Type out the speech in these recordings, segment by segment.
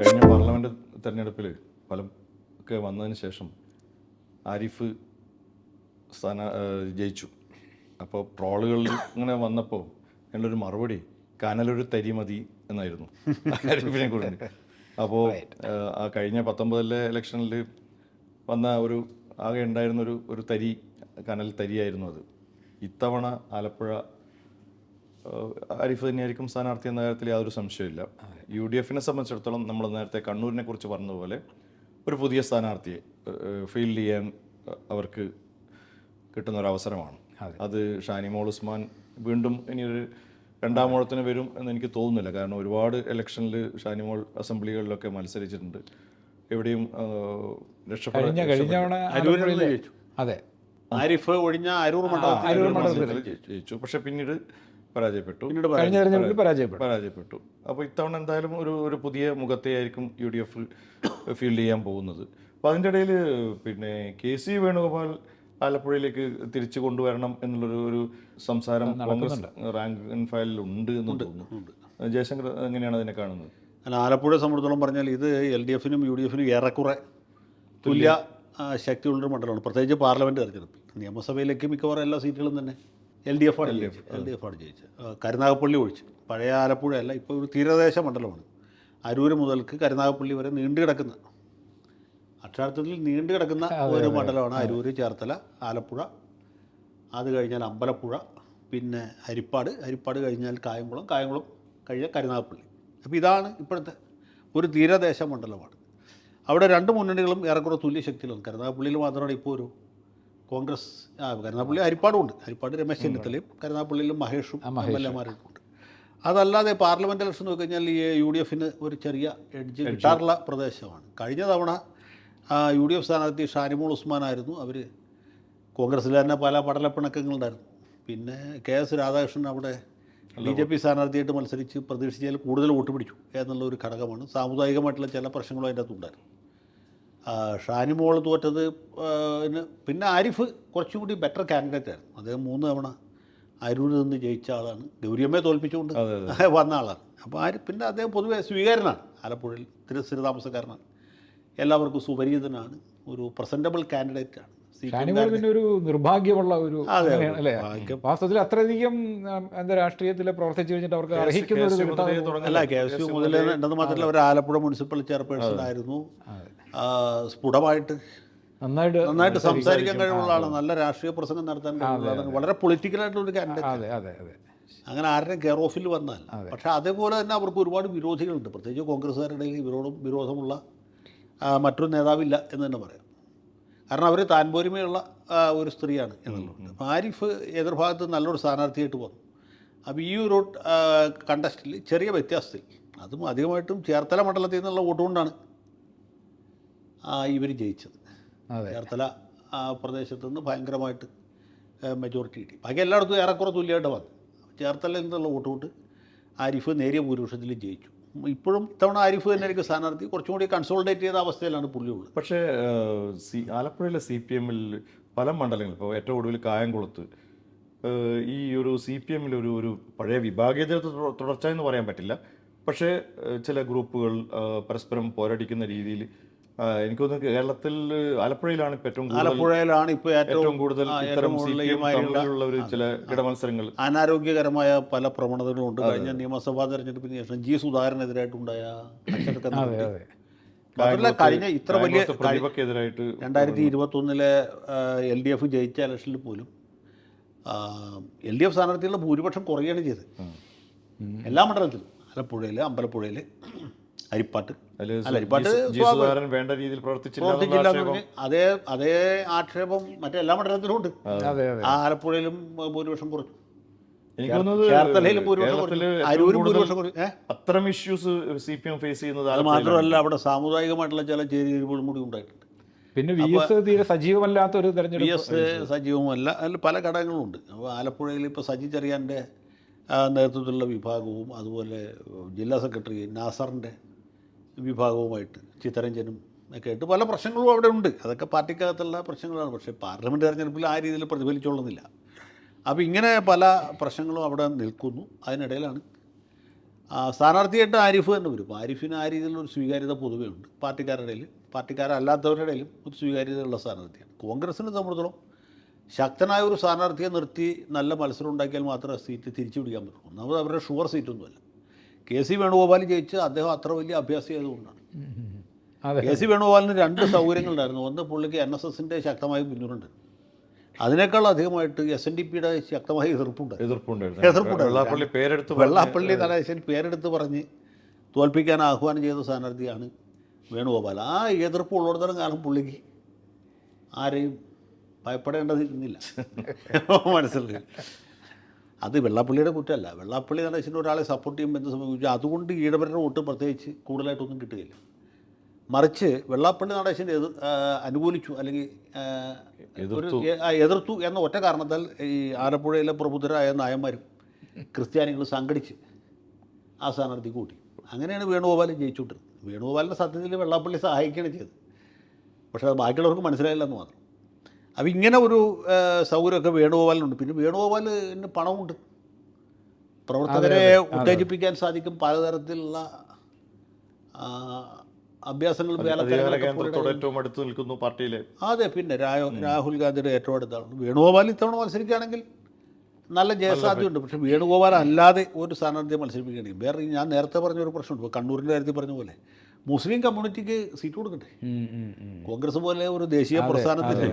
കഴിഞ്ഞ പാർലമെന്റ് തെരഞ്ഞെടുപ്പിൽ ഫലം ഒക്കെ വന്നതിന് ശേഷം ആരിഫ് സ്ഥാന ജയിച്ചു. അപ്പോൾ ട്രോളുകളിൽ ഇങ്ങനെ വന്നപ്പോൾ അതിലൊരു മറുപടി കനലൊരു തരി മതി എന്നായിരുന്നു ആരിഫിനെ കുറിച്ച് അപ്പോൾ ആ കഴിഞ്ഞ പത്തൊമ്പതിലെ ഇലക്ഷനിൽ വന്ന ഒരു ആകെ ഉണ്ടായിരുന്ന ഒരു ഒരു തരി കനൽ തരിയായിരുന്നു അത്. ഇത്തവണ ആലപ്പുഴ ആരിഫ് തന്നെയായിരിക്കും സ്ഥാനാർത്ഥി എന്ന കാര്യത്തിൽ യാതൊരു സംശയമില്ല യു ഡി എഫിനെ സംബന്ധിച്ചിടത്തോളം നമ്മൾ നേരത്തെ കണ്ണൂരിനെ കുറിച്ച് പറഞ്ഞതുപോലെ ഒരു പുതിയ സ്ഥാനാർത്ഥിയെ ഫീൽഡ് ചെയ്യാൻ അവർക്ക് കിട്ടുന്ന ഒരു അവസരമാണ്. അത്. ഷാനിമോൾ ഉസ്മാൻ വീണ്ടും ഇനിയൊരു രണ്ടാം ഓളത്തിന് വരും എന്ന് എനിക്ക് തോന്നുന്നില്ല. കാരണം ഒരുപാട് ഇലക്ഷനിൽ ഷാനിമോൾ അസംബ്ലികളിലൊക്കെ മത്സരിച്ചിട്ടുണ്ട്. എവിടെയും ആലപ്പുഴയിലെ- അതെ. ആരിഫ് ഒഴിഞ്ഞ അരൂർ മണ്ഡലത്തിൽ ജയിച്ചു. പക്ഷെ പിന്നീട് പരാജയപ്പെട്ടു. പിന്നീട് കഴിഞ്ഞ തെരഞ്ഞെടുപ്പിൽ പരാജയപ്പെട്ടു. പരാജയപ്പെട്ടു. അപ്പോൾ ഇത്തവണ എന്തായാലും ഒരു ഒരു പുതിയ മുഖത്തെയായിരിക്കും യു ഡി എഫ് ഫീൽഡ് ചെയ്യാൻ പോകുന്നത്. അപ്പോൾ അതിന്റെ ഇടയിൽ പിന്നെ കെ സി വേണുഗോപാൽ ആലപ്പുഴയിലേക്ക് തിരിച്ചു കൊണ്ടുവരണം എന്നുള്ളൊരു ഒരു സംസാരം കോൺഗ്രസ് റാങ്ക് ആൻഡ് ഫയലിൽ ഉണ്ട് എന്ന് തോന്നുന്നു. ജയശങ്കർ എങ്ങനെയാണ് അതിനെ കാണുന്നത്? അല്ല ആലപ്പുഴയെ സംബന്ധിച്ചോളം പറഞ്ഞാൽ ഇത് എൽ ഡി എഫിനും യു ഡി എഫിനും ഏറെക്കുറെ തുല്യ ശക്തിയുള്ളൊരു മണ്ഡലമാണ്. പ്രത്യേകിച്ച് പാർലമെന്റ് തെരഞ്ഞെടുപ്പിൽ. നിയമസഭയിലേക്ക് മിക്കവാറും എല്ലാ സീറ്റുകളും തന്നെ. എൽ ഡി എഫ് ആണ് എൽ ഡി എഫ് ആണ് ജയിച്ചത്. കരുനാഗപ്പള്ളി ഒഴിച്ച്. പഴയ ആലപ്പുഴ അല്ല ഇപ്പോൾ ഒരു തീരദേശ മണ്ഡലമാണ്. അരൂര് മുതൽക്ക് കരുനാഗപ്പള്ളി വരെ നീണ്ടു കിടക്കുന്ന അക്ഷരാർത്ഥത്തിൽ നീണ്ടു കിടക്കുന്ന ഒരു മണ്ഡലമാണ് അരൂർ ചേർത്തല ആലപ്പുഴ. അത് കഴിഞ്ഞാൽ അമ്പലപ്പുഴ പിന്നെ ഹരിപ്പാട് ഹരിപ്പാട് കഴിഞ്ഞാൽ കായംകുളം. കായംകുളം കഴിഞ്ഞാൽ കരുനാഗപ്പള്ളി. അപ്പോൾ ഇതാണ് ഇപ്പോഴത്തെ ഒരു തീരദേശ മണ്ഡലമാണ്. അവിടെ രണ്ട് മുന്നണികളും ഏറെക്കുറെ തുല്യ ശക്തിയിലാണ് കരുനാഗപ്പള്ളിയിൽ മാത്രമാണ് ഇപ്പോൾ ഒരു കോൺഗ്രസ് കരുനാപ്പള്ളി കരുനാഗപ്പള്ളി ഹരിപ്പാടും രമേശ് ചെന്നിത്തലയും കരുനാപ്പള്ളിയിലും മഹേഷും എം എൽ എമാരും ഉണ്ട് അതല്ലാതെ പാർലമെന്റ് ഇലക്ഷൻ നോക്കി കഴിഞ്ഞാൽ ഈ യു ഡി എഫിന് ഒരു ചെറിയ എഡ്ജ് കിട്ടാറുള്ള പ്രദേശമാണ്. കഴിഞ്ഞ തവണ യു ഡി എഫ് സ്ഥാനാർത്ഥി ഷാനിമോൾ ഉസ്മാനായിരുന്നു അവർ കോൺഗ്രസ്സിൽ തന്നെ പല പടലപ്പിണക്കങ്ങളുണ്ടായിരുന്നു പിന്നെ കെ എസ് രാധാകൃഷ്ണൻ അവിടെ ബി ജെ പി സ്ഥാനാർത്ഥിയായിട്ട് മത്സരിച്ച് പ്രതീക്ഷിച്ചാൽ കൂടുതൽ വോട്ട് പിടിച്ചു എന്നുള്ള ഒരു ഘടകമാണ് സാമുദായികമായിട്ടുള്ള ചില പ്രശ്നങ്ങളും അതിന്റെ അകത്തുണ്ടായിരുന്നു ഷാനിമോൾ തോറ്റത് പിന്നെ ആരിഫ് കുറച്ചും കൂടി ബെറ്റർ കാൻഡിഡേറ്റ് ആയിരുന്നു. അദ്ദേഹം മൂന്ന് തവണ അരൂരിൽ നിന്ന് ജയിച്ച ആളാണ്. ഗൗരിയമ്മയെ തോൽപ്പിച്ചുകൊണ്ട് വന്ന ആളാണ്. അപ്പോൾ ആര് പിന്നെ അദ്ദേഹം പൊതുവെ സ്വീകാരനാണ് ആലപ്പുഴയിൽ സ്ഥിരതാമസക്കാരനാണ്. എല്ലാവർക്കും സുപരിചിതനാണ്. ഒരു പ്രസന്റബിൾ കാൻഡിഡേറ്റാണ് ഷാനിമോൾ പിന്നെ ഒരു നിർഭാഗ്യമുള്ള ഒരു അല്ലേ? വാസ്തവത്തിൽ അത്രയധികം എന്താ രാഷ്ട്രീയത്തിൽ പ്രവർത്തിച്ചു കഴിഞ്ഞിട്ട് അവർക്ക് അർഹിക്കുന്ന അല്ല കെ എസ് യു മുതലേ ഉണ്ടെന്ന് മാത്രമല്ല അവർ ആലപ്പുഴ മുനിസിപ്പൽ ചെയർപേഴ്സൺ ആയിരുന്നു. സ്ഫുടമായിട്ട്. നന്നായിട്ട് നന്നായിട്ട് സംസാരിക്കാൻ കഴിവുള്ള ആളാണ്. നല്ല രാഷ്ട്രീയ പ്രസംഗം നടത്താൻ കഴിവുള്ള ആളാണ്. വളരെ പൊളിറ്റിക്കലായിട്ടുള്ള ഒരു അതെ അതെ അതെ. അങ്ങനെ ആരുടെ കെയർ ഓഫിൽ വന്നാൽ. പക്ഷെ അതേപോലെ തന്നെ അവർക്ക് ഒരുപാട് വിരോധികളുണ്ട്. പ്രത്യേകിച്ച് കോൺഗ്രസ്സുകാരുടെ വിരോധം വിരോധമുള്ള മറ്റൊരു നേതാവില്ല എന്ന് തന്നെ പറയാം. കാരണം അവർ താൻപോരിമയുള്ള ഒരു സ്ത്രീയാണ് എന്നുള്ളത്. അപ്പോൾ ആരിഫ് എതിർഭാഗത്ത് നല്ലൊരു സ്ഥാനാർത്ഥിയായിട്ട് വന്നു. അപ്പോൾ ഈ ഒരു കണ്ടസ്റ്റിൽ ചെറിയ വ്യത്യാസത്തിൽ അതും അധികമായിട്ടും ചേർത്തല മണ്ഡലത്തിൽ നിന്നുള്ള വോട്ടുകൊണ്ടാണ് ഇവർ ജയിച്ചത്. ചേർത്തല പ്രദേശത്തു നിന്ന് ഭയങ്കരമായിട്ട് മെജോറിറ്റി കിട്ടി. ബാക്കി എല്ലായിടത്തും ഏറെക്കുറെ തുല്യമായിട്ട് വന്നു ചേർത്തലയിൽ നിന്നുള്ള വോട്ട് കൊണ്ട് ആരിഫ് നേരിയ ഭൂരിപക്ഷത്തിൽ ജയിച്ചു. ഇപ്പോഴും ഇത്തവണ ആരിഫ് തന്നെ എനിക്ക് സ്ഥാനാർത്ഥി. കുറച്ചും കൂടി കൺസോൾഡേറ്റ് ചെയ്ത അവസ്ഥയിലാണ് പുള്ളിയുള്ളത്. പക്ഷേ സി ആലപ്പുഴയിലെ സി പി എമ്മിൽ പല മണ്ഡലങ്ങളിൽ ഇപ്പോൾ ഏറ്റവും ഒടുവിൽ കായംകുളത്ത് ഈ ഒരു സി പി എമ്മിൽ ഒരു ഒരു പഴയ വിഭാഗീയത തുട- തുടർച്ച എന്ന് പറയാൻ പറ്റില്ല. പക്ഷേ ചില ഗ്രൂപ്പുകൾ പരസ്പരം പോരടിക്കുന്ന രീതിയിൽ എനിക്ക് തോന്നുന്നു കേരളത്തിൽ ആലപ്പുഴയിലാണ് ഏറ്റവും കൂടുതൽ ആലപ്പുഴയിലാണ് ഇപ്പോൾ ഏറ്റവും കൂടുതൽ ഇത്തരം ഒരു ചില ഇടമത്സരങ്ങൾ. അനാരോഗ്യകരമായ പല പ്രവണതകളും ഉണ്ട് കഴിഞ്ഞ നിയമസഭാ തെരഞ്ഞെടുപ്പിന് ശേഷം ജി സുധാകരനെതിരായിട്ടുണ്ടായ കഴിഞ്ഞ ഇത്ര വലിയ കായംകുളത്ത് പ്രതിഭക്കെതിരായിട്ട് രണ്ടായിരത്തി ഇരുപത്തൊന്നിലെ എൽ ഡി എഫ് ജയിച്ച ഇലക്ഷനിൽ പോലും എൽ ഡി എഫ് സ്ഥാനാർത്ഥികളുടെ ഭൂരിപക്ഷം കുറയുകയാണ് ചെയ്തത്. എല്ലാ മണ്ഡലത്തിലും. ആലപ്പുഴയിൽ അമ്പലപ്പുഴയിൽ ഹരിപ്പാട്ട് അല്ല, ഹരിപ്പാട്ട് വേണ്ട രീതിയിൽ പ്രവർത്തിച്ചില്ല അതേ അതേ ആക്ഷേപം മറ്റെല്ലാ മണ്ഡലത്തിലും ഉണ്ട്. ആലപ്പുഴയിലും ഭൂരിപക്ഷം കുറച്ചു അത്തരം issues C P M face ചെയ്യുന്നത് അത് മാത്രമല്ല അവിടെ സാമുദായികമായിട്ടുള്ള ചില ചേരിതിരിവുകളും കൂടി ഉണ്ടായിട്ടുണ്ട്. പിന്നെ വി എസ് തീരെ സജീവമല്ലാത്ത ഒരു തെരഞ്ഞെടുപ്പ് വി എസ് സജീവമല്ല അതിൽ പല ഘടകങ്ങളുണ്ട്. അപ്പോൾ ആലപ്പുഴയിൽ ഇപ്പോൾ സജി ചെറിയാന്റെ നേതൃത്വത്തിലുള്ള വിഭാഗവും അതുപോലെ ജില്ലാ സെക്രട്ടറി നാസറിന്റെ വിഭാഗവുമായിട്ട് ചിത്തരഞ്ജനും ഒക്കെ ആയിട്ട് പല പ്രശ്നങ്ങളും അവിടെ ഉണ്ട്. അതൊക്കെ പാർട്ടിക്കകത്തുള്ള പ്രശ്നങ്ങളാണ്. പക്ഷേ പാർലമെന്റ് തെരഞ്ഞെടുപ്പിൽ ആ രീതിയിൽ പ്രതിഫലിച്ചോളുന്നില്ല. അപ്പോൾ ഇങ്ങനെ പല പ്രശ്നങ്ങളും അവിടെ നിൽക്കുന്നു. അതിനിടയിലാണ് സ്ഥാനാർത്ഥിയായിട്ട് ആരിഫ് തന്നെ വരും. ആരിഫിന് ആ രീതിയിലുള്ള ഒരു സ്വീകാര്യത പൊതുവേ ഉണ്ട്. പാർട്ടിക്കാരുടെ ഇടയിൽ പാർട്ടിക്കാരല്ലാത്തവരുടെ ഇടയിലും ഒരു സ്വീകാര്യതയുള്ള സ്ഥാനാർത്ഥിയാണ്. കോൺഗ്രസിനെ സംബന്ധിച്ചിടത്തോളം ശക്തനായ ഒരു സ്ഥാനാർത്ഥിയെ നിർത്തി നല്ല മത്സരം ഉണ്ടാക്കിയാൽ മാത്രമേ സീറ്റ് തിരിച്ചു പിടിക്കാൻ പറ്റുള്ളൂ. ഒന്നാമത് അവരുടെ ഷുവർ സീറ്റൊന്നുമല്ല. കെ സി വേണുഗോപാൽ ജയിച്ച് അദ്ദേഹം അത്ര വലിയ അഭ്യാസി ആയതുകൊണ്ടാണ്. കെ സി വേണുഗോപാലിന് രണ്ട് സൗകര്യങ്ങളുണ്ടായിരുന്നു. ഒന്ന് പുള്ളിക്ക് എൻ എസ് എസിന്റെ ശക്തമായ പിന്തുണയുണ്ട്. അതിനേക്കാൾ അധികമായിട്ട് എസ് എൻ ഡി പിയുടെ ശക്തമായ എതിർപ്പുണ്ട്. എതിർപ്പുണ്ട് എതിർപ്പുണ്ട്. വെള്ളാപ്പള്ളി പേരെടുത്ത് വെള്ളാപ്പള്ളി നടേശൻ പേരെടുത്ത് പറഞ്ഞ് തോൽപ്പിക്കാൻ ആഹ്വാനം ചെയ്ത സ്ഥാനാർത്ഥിയാണ് വേണുഗോപാൽ. ആ എതിർപ്പ് ഉള്ളിടത്തോളം കാലം പുള്ളിക്ക്. ആരെയും ഭയപ്പെടേണ്ടതിരുന്നില്ല മനസ്സിലായി? അത് വെള്ളാപ്പള്ളിയുടെ കുറ്റമല്ല. വെള്ളാപ്പള്ളി നടേശന് ഒരാളെ സപ്പോർട്ട് ചെയ്യുമ്പോൾ എന്ത് സംഭവിച്ചു അതുകൊണ്ട് ഈഴവരുടെ വോട്ട് പ്രത്യേകിച്ച് കൂടുതലായിട്ടൊന്നും കിട്ടുകയില്ല. മറിച്ച് വെള്ളാപ്പള്ളി നടേശനെ എതിർ അനുകൂലിച്ചു അല്ലെങ്കിൽ എതിർത്തു. എന്ന ഒറ്റ കാരണത്താൽ ഈ ആലപ്പുഴയിലെ പ്രബുദ്ധരായ നായന്മാരും ക്രിസ്ത്യാനികൾ സംഘടിച്ച് ആ സ്ഥാനാർത്ഥി കൂട്ടി. അങ്ങനെയാണ് വേണുഗോപാലൻ ജയിച്ചുകൊണ്ടിരുന്നത്. വേണുഗോപാലിന്റെ സത്യത്തിൽ വെള്ളാപ്പള്ളി സഹായിക്കുകയാണ് ചെയ്തത്. പക്ഷേ അത് ബാക്കിയുള്ളവർക്ക് മനസ്സിലായില്ലെന്ന് മാത്രം. അപ്പോൾ ഇങ്ങനെ ഒരു സൗകര്യമൊക്കെ വേണുഗോപാലിനുണ്ട്. പിന്നെ വേണുഗോപാലിന് പണമുണ്ട്. പ്രവർത്തകരെ ഉത്തേജിപ്പിക്കാൻ സാധിക്കും പലതരത്തിലുള്ള അഭ്യാസങ്ങൾ ഏറ്റവും അടുത്ത് നിൽക്കുന്നു പാർട്ടിയിലെ. അതെ പിന്നെ രാഹു രാഹുൽ ഗാന്ധിയുടെ ഏറ്റവും അടുത്താണ്. വേണുഗോപാൽ ഇത്തവണ മത്സരിക്കുകയാണെങ്കിൽ നല്ല ജയസാധ്യതയുണ്ട്. പക്ഷെ വേണുഗോപാൽ അല്ലാതെ ഒരു സ്ഥാനാർത്ഥിയെ മത്സരിപ്പിക്കുകയാണെങ്കിൽ വേറെ ഞാൻ നേരത്തെ പറഞ്ഞ ഒരു പ്രശ്നമുണ്ട്. ഇപ്പോൾ കണ്ണൂരിന്റെ കാര്യത്തിൽ പറഞ്ഞ പോലെ മുസ്ലിം കമ്മ്യൂണിറ്റിക്ക് സീറ്റ് ഉം. കോൺഗ്രസ് പോലെ ഒരു ദേശീയ പ്രസ്ഥാനത്തിന്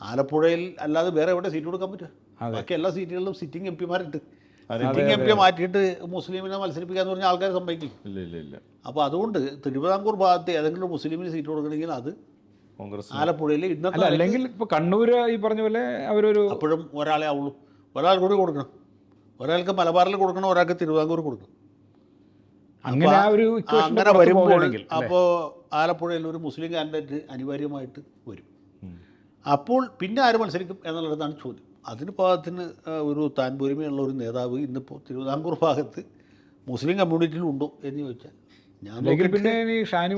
ആലപ്പുഴയിൽ അല്ലാതെ വേറെ എവിടെ സീറ്റ് കൊടുക്കാൻ പറ്റുക? ബാക്കി എല്ലാ സീറ്റുകളിലും സിറ്റിംഗ് എം പിമാരുണ്ട്. സിറ്റിംഗ് എം പിയെ മാറ്റിയിട്ട് മുസ്ലിമിനെ മത്സരിപ്പിക്കാന്ന് പറഞ്ഞാൽ ആൾക്കാർ സമ്മതിക്കില്ല. ഇല്ല ഇല്ല ഇല്ല. അപ്പോൾ അതുകൊണ്ട് തിരുവിതാംകൂർ ഭാഗത്ത് ഏതെങ്കിലും മുസ്ലിമിന് സീറ്റ് കൊടുക്കണമെങ്കിൽ അത് കോൺഗ്രസ്. ആലപ്പുഴയിൽ ഇന്നത്തെ അല്ലെങ്കിൽ ഇപ്പൊ കണ്ണൂര് ഈ പറഞ്ഞ പോലെ അവരൊരു അപ്പോഴും ഒരാളെ ആവുള്ളൂ. ഒരാൾ കൂടി കൊടുക്കണം. ഒരാൾക്ക് മലബാറിൽ കൊടുക്കണം ഒരാൾക്ക് തിരുവിതാംകൂർ കൊടുക്കണം. അങ്ങനെ ആ ഒരു അങ്ങനെ വരുമ്പോഴെങ്കിൽ അപ്പോൾ ആലപ്പുഴയിൽ ഒരു മുസ്ലിം കാൻഡിഡേറ്റ് അനിവാര്യമായിട്ട് വരും. അപ്പോൾ പിന്നെ ആര് മത്സരിക്കും എന്നുള്ളതാണ് ചോദ്യം. അതിന് പാകത്തിന് ഒരു താൻ പൊരുമയുള്ള ഒരു നേതാവ് ഇന്നിപ്പോൾ തിരുവിതാംകൂർ ഭാഗത്ത് മുസ്ലിം കമ്മ്യൂണിറ്റിയിലുണ്ടോ എന്ന് ചോദിച്ചാൽ ഞാൻ പിന്നെ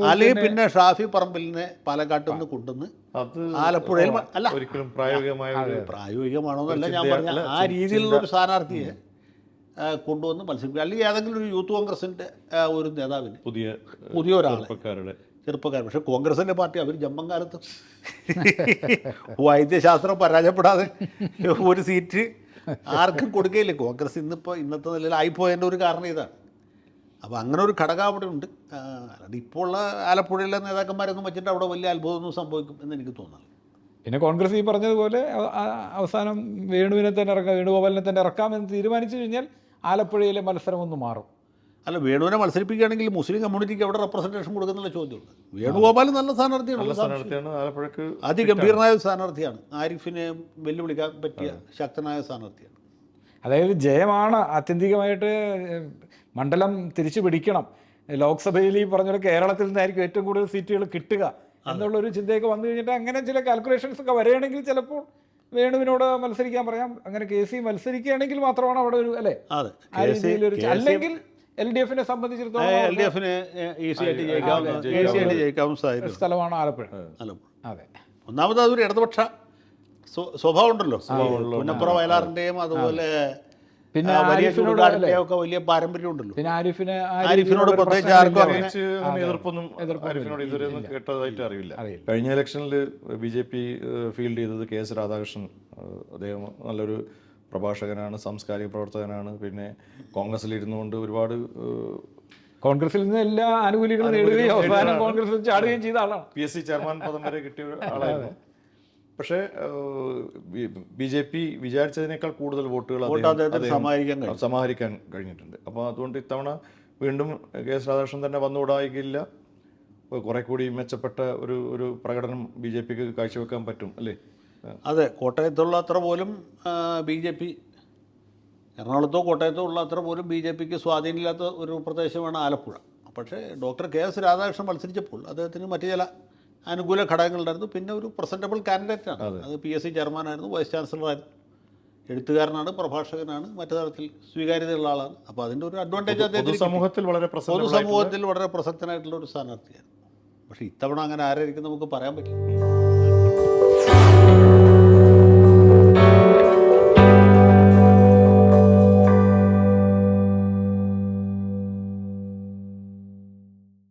അല്ലെങ്കിൽ പിന്നെ ഷാഫി പറമ്പലിനെ പാലക്കാട്ടിൽ നിന്ന് കൊണ്ടുവന്ന് ആലപ്പുഴയിൽ അല്ല. ഒരിക്കലും പ്രായോഗികമായ ഒരു പ്രായോഗികമാണോന്നല്ല ഞാൻ പറഞ്ഞ ആ രീതിയിലുള്ള ഒരു സ്ഥാനാർത്ഥിയെ കൊണ്ടുവന്ന് മത്സരിക്കുക അല്ലെങ്കിൽ ഏതെങ്കിലും ഒരു യൂത്ത് കോൺഗ്രസിന്റെ ഒരു നേതാവിന്. പുതിയ പുതിയ ഒരാളെ. ചെറുപ്പക്കാരുടെ. ചെറുപ്പക്കാർ പക്ഷേ കോൺഗ്രസിന്റെ പാർട്ടി അവർ ജമ്പം കാലത്ത് വൈദ്യശാസ്ത്രം പരാജയപ്പെടാതെ ഒരു സീറ്റ് ആർക്കും കൊടുക്കുകയില്ല. കോൺഗ്രസ് ഇന്നിപ്പോൾ ഇന്നത്തെ നിലയിൽ ആയിപ്പോയതിന്റെ ഒരു കാരണം ഇതാണ്. അപ്പോൾ അങ്ങനെ ഒരു ഘടകം അവിടെ ഉണ്ട്. അല്ലാണ്ട് ഇപ്പോൾ ഉള്ള ആലപ്പുഴയിലെ നേതാക്കന്മാരൊന്നും വെച്ചിട്ട് അവിടെ വലിയ അത്ഭുതമൊന്നും സംഭവിക്കും എന്ന് എനിക്ക് തോന്നുന്നു പിന്നെ കോൺഗ്രസ് ഈ പറഞ്ഞതുപോലെ അവസാനം വേണുവിനെ തന്നെ ഇറക്കാം വേണുഗോപാലിനെ തന്നെ ഇറക്കാമെന്ന് തീരുമാനിച്ചു കഴിഞ്ഞാൽ ആലപ്പുഴയിലെ മത്സരം ഒന്ന് മാറും. അല്ല വേണുവിനെ മത്സരിപ്പിക്കുകയാണെങ്കിൽ മുസ്ലിം കമ്മ്യൂണിറ്റിക്ക് എവിടെ റെപ്രസെന്റേഷൻ കൊടുക്കുന്നുള്ള ചോദ്യമുണ്ട്. വേണുഗോപാൽ നല്ല സ്ഥാനാർത്ഥിയാണ് സ്ഥാനാർത്ഥിയാണ് ആലപ്പുഴക്ക് അതിഗംഭീരനായ സ്ഥാനാർത്ഥിയാണ്. ആരിഫിനെ വെല്ലുവിളിക്കാൻ പറ്റിയ ശക്തനായ സ്ഥാനാർത്ഥിയാണ്. അതായത് ജയമാണ് ആത്യന്തികമായിട്ട് മണ്ഡലം തിരിച്ചു പിടിക്കണം. ലോക്സഭയിൽ ഈ പറഞ്ഞ കേരളത്തിൽ നിന്നായിരിക്കും ഏറ്റവും കൂടുതൽ സീറ്റുകൾ കിട്ടുക എന്നുള്ളൊരു ചിന്തയൊക്കെ വന്നു കഴിഞ്ഞിട്ട് അങ്ങനെ ചില കാൽക്കുലേഷൻസ് ഒക്കെ വരികയാണെങ്കിൽ ചിലപ്പോൾ വേണുവിനോട് മത്സരിക്കാൻ പറയാം. അങ്ങനെ കെ സി മത്സരിക്കുകയാണെങ്കിൽ മാത്രമാണ് അവിടെ ഒരു അല്ലേ? അല്ലെങ്കിൽ എൽ ഡി എഫിനെ സംബന്ധിച്ചിടത്തോളം എൽ ഡി എഫിന് സ്ഥലമാണ് ആലപ്പുഴ. ആലപ്പുഴ. അതെ. ഒന്നാമത് അതൊരു ഇടതുപക്ഷ സ്വ- സ്വഭാവം ഉണ്ടല്ലോ. പുന്നപ്പുറ വയലാറിന്റെയും അതുപോലെ പിന്നെ വലിയ ഒക്കെ വലിയ പാരമ്പര്യം ഉണ്ടല്ലോ. പിന്നെ ആരിഫിന് ആരിഫിനോട് പ്രത്യേകിച്ച് ആർക്കും. അങ്ങനെ എതിർപ്പൊന്നും ആരിഫിനോട് ഇതുവരെ ഒന്നും കേട്ടതായിട്ട് അറിയില്ല. അറിയില്ല. കഴിഞ്ഞ ഇലക്ഷനിൽ ബി ജെ പി ഫീൽഡ് ചെയ്തത് കെ എസ് രാധാകൃഷ്ണൻ. അദ്ദേഹം നല്ലൊരു പ്രഭാഷകനാണ് സാംസ്കാരിക പ്രവർത്തകനാണ്. പിന്നെ കോൺഗ്രസ്സിൽ ഇരുന്നുകൊണ്ട് ഒരുപാട് കോൺഗ്രസിൽ നിന്ന് എല്ലാ ആനുകൂല്യങ്ങളും നേടുകയും അവസാനം കോൺഗ്രസിൽ ചാടുകയും ചെയ്ത ആളാണ്. പി എസ് സി ചെയർമാൻ പദം വരെ കിട്ടിയ ആളായിരുന്നു. പക്ഷേ ബി ജെ പി വിചാരിച്ചതിനേക്കാൾ കൂടുതൽ വോട്ടുകൾ സമാഹരിക്കാൻ കഴിഞ്ഞിട്ടുണ്ട്. അപ്പോൾ അതുകൊണ്ട് ഇത്തവണ വീണ്ടും കെ എസ് രാധാകൃഷ്ണൻ തന്നെ വന്നുകൂടായിക്കില്ല കുറെ കൂടി മെച്ചപ്പെട്ട ഒരു ഒരു പ്രകടനം ബി ജെ പിക്ക് കാഴ്ചവെക്കാൻ പറ്റും അല്ലേ? അതെ കോട്ടയത്തുള്ള അത്ര പോലും ബി ജെ പി എറണാകുളത്തോ കോട്ടയത്തോ ഉള്ള അത്ര പോലും ബി ജെ പിക്ക് സ്വാധീനമില്ലാത്ത ഒരു പ്രദേശമാണ് ആലപ്പുഴ. പക്ഷേ ഡോക്ടർ കെ എസ് രാധാകൃഷ്ണൻ മത്സരിച്ചപ്പോൾ അദ്ദേഹത്തിന് മറ്റു ചില അനുകൂല ഘടകങ്ങളുണ്ടായിരുന്നു. പിന്നെ ഒരു പ്രസന്റബിൾ ആണ്. അത്. പി എസ് സി ചെയർമാനായിരുന്നു വൈസ് ചാൻസലറായിരുന്നു എഴുത്തുകാരനാണ് പ്രഭാഷകനാണ് മറ്റു തരത്തിൽ സ്വീകാര്യതയുള്ള ആളാണ്. അപ്പോൾ അതിന്റെ ഒരു അഡ്വാന്റേജ് അദ്ദേഹം സമൂഹത്തിൽ വളരെ പൊതുസമൂഹത്തിൽ വളരെ പ്രസക്തനായിട്ടുള്ള ഒരു സ്ഥാനാർത്ഥിയാണ് പക്ഷേ ഇത്തവണ അങ്ങനെ ആരായിരിക്കും നമുക്ക് പറയാൻ പറ്റില്ല.